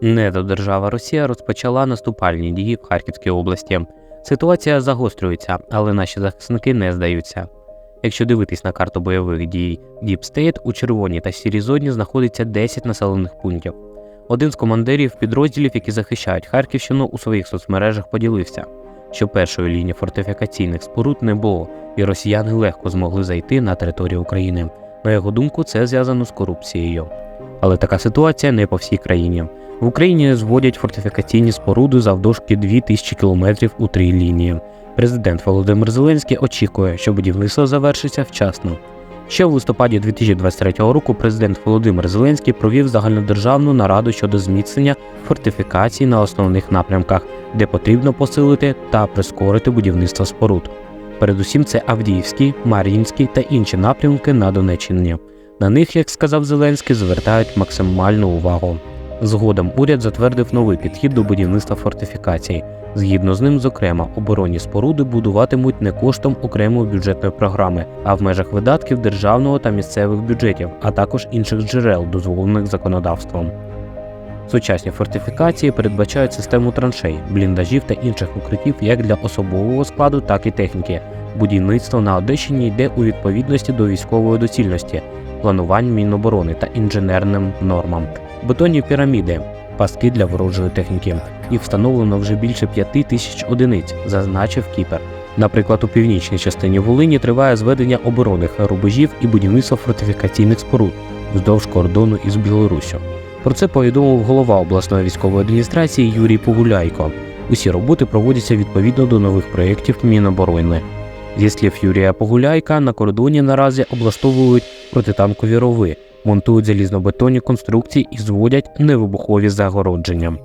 Недодержава Росія розпочала наступальні дії в Харківській області. Ситуація загострюється, але наші захисники не здаються. Якщо дивитись на карту бойових дій State, у червоній та сірій зоні знаходиться 10 населених пунктів. Один з командирів підрозділів, які захищають Харківщину, у своїх соцмережах поділився, що першої лінії фортифікаційних споруд не було, і росіяни легко змогли зайти на територію України. На його думку, це зв'язано з корупцією. Але така ситуація не по всій країні. В Україні зводять фортифікаційні споруди завдовжки 2000 кілометрів у три лінії. Президент Володимир Зеленський очікує, що будівництво завершиться вчасно. Ще в листопаді 2023 року президент Володимир Зеленський провів загальнодержавну нараду щодо зміцнення фортифікацій на основних напрямках, де потрібно посилити та прискорити будівництво споруд. Передусім, це Авдіївський, Мар'їнський та інші напрямки на Донеччині. На них, як сказав Зеленський, звертають максимальну увагу. Згодом уряд затвердив новий підхід до будівництва фортифікацій. Згідно з ним, зокрема, оборонні споруди будуватимуть не коштом окремої бюджетної програми, а в межах видатків державного та місцевих бюджетів, а також інших джерел, дозволених законодавством. Сучасні фортифікації передбачають систему траншей, бліндажів та інших укриттів як для особового складу, так і техніки. Будівництво на Одещині йде у відповідності до військової доцільності, планувань Міноборони та інженерним нормам. Бетонні піраміди, пастки для ворожої техніки. Їх встановлено вже більше п'яти тисяч одиниць, зазначив Кіпер. Наприклад, у північній частині Волині триває зведення оборонних рубежів і будівництво фортифікаційних споруд вздовж кордону із Білоруссю. Про це повідомив голова обласної військової адміністрації Юрій Погуляйко. Усі роботи проводяться відповідно до нових проєктів Міноборони. Зі слів Юрія Погуляйка, на кордоні наразі облаштовують протитанкові рови, монтують залізнобетонні конструкції і зводять невибухові загородження.